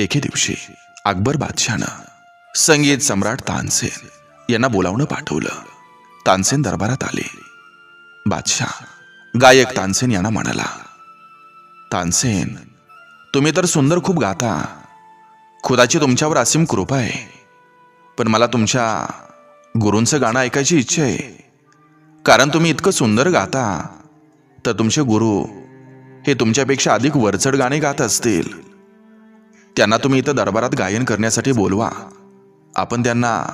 एके दिवशी अकबर बादशानं संगीत सम्राट तानसेन यांना बोलावणं पाठवलं. तानसेन दरबारात आले. बादशाह गायक तानसेन यांना म्हणाला तानसेन तुम्ही तर सुंदर खूप गाता. खुदाची तुमच्यावर असीम कृपा आहे. पण मला तुमच्या गुरूंचं गाणं ऐकायची इच्छा आहे. कारण तुम्ही इतकं सुंदर गाता तर तुमचे गुरु हे तुमच्यापेक्षा अधिक वरचढ गाणे गात असतील. त्यांना तुम्ही इथं दरबारात गायन करण्यासाठी बोलवा. आपण त्यांना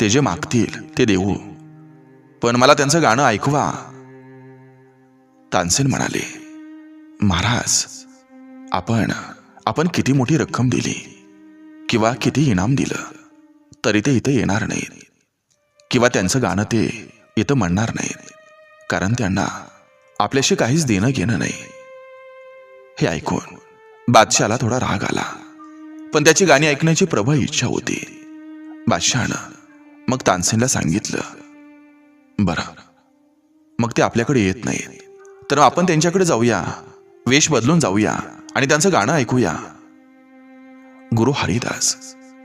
ते जे मागतील ते देऊ. पण मला त्यांचं गाणं ऐकवा. तानसेन म्हणाले महाराज आपण आपण किती मोठी रक्कम दिली किंवा किती इनाम दिलं तरी ते इथं येणार नाहीत. किंवा त्यांचं गाणं ते इथं म्हणणार नाहीत. कारण त्यांना आपल्याशी काहीच देणं घेणं नाही. हे ऐकून बादशाला थोडा राग आला. पण त्याची गाणी ऐकण्याची प्रबळ इच्छा होती. बादशहानं मग तानसेनला सांगितलं बरं मग ते आपल्याकडे येत नाहीत. तर आपण त्यांच्याकडे जाऊया. वेश बदलून जाऊया आणि त्यांचं गाणं ऐकूया. गुरु हरिदास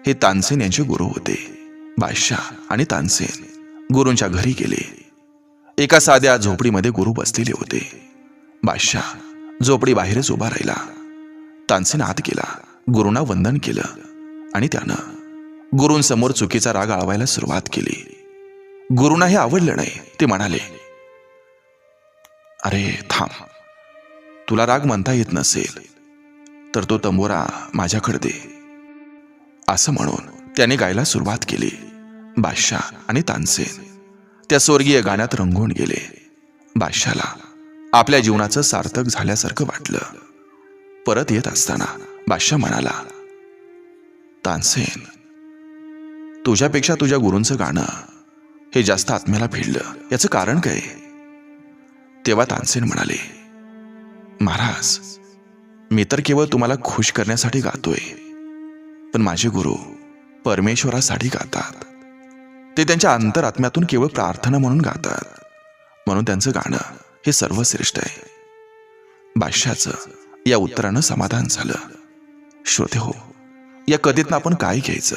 हे तानसेन यांचे गुरु होते. बादशाह आणि तानसेन गुरूंच्या घरी गेले. एका साध्या झोपडीमध्ये गुरु बसलेले होते. बादशाह झोपडी बाहेरच उभा राहिला. तानसेन आत गेला. गुरुंना वंदन केलं आणि त्यानं गुरूंसमोर चुकीचा राग आळवायला सुरुवात केली. गुरुंना हे आवडलं नाही ते म्हणाले अरे थांब. तुला राग म्हणता येत नसेल तर तो तंबोरा माझ्याकडे दे. असं म्हणून त्याने गायला सुरुवात केली. बादशाह आणि तानसेन त्या स्वर्गीय गाण्यात रंगून गेले. बादशाला आपल्या जीवनाचं सार्थक झाल्यासारखं वाटलं. परत येत असताना बादशाह म्हणाला तानसेन तुझ्यापेक्षा तुझ्या गुरूंचं गाणं हे जास्त आत्म्याला भिडलं. याचं कारण काय? तेव्हा तानसेन म्हणाले महाराज मी तर केवळ तुम्हाला खुश करण्यासाठी गातोय पण माझे गुरु परमेश्वरासाठी गातात. ते त्यांच्या अंतरात्म्यातून केवळ प्रार्थना म्हणून गातात. म्हणून त्यांचं गाणं हे सर्वश्रेष्ठ आहे. बादशाचं या उत्तरानं समाधान झालं. श्रोते हो या कथेतनं आपण काय घ्यायचं?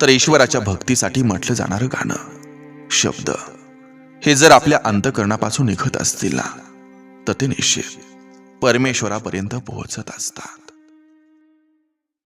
तर ईश्वराच्या भक्तीसाठी म्हटलं जाणारं गाणं शब्द. हे जर आपल्या अंतकरणापासून निघत असतील ना तर ते निश्चित परमेश्वरापर्यंत पोहोचत असतात.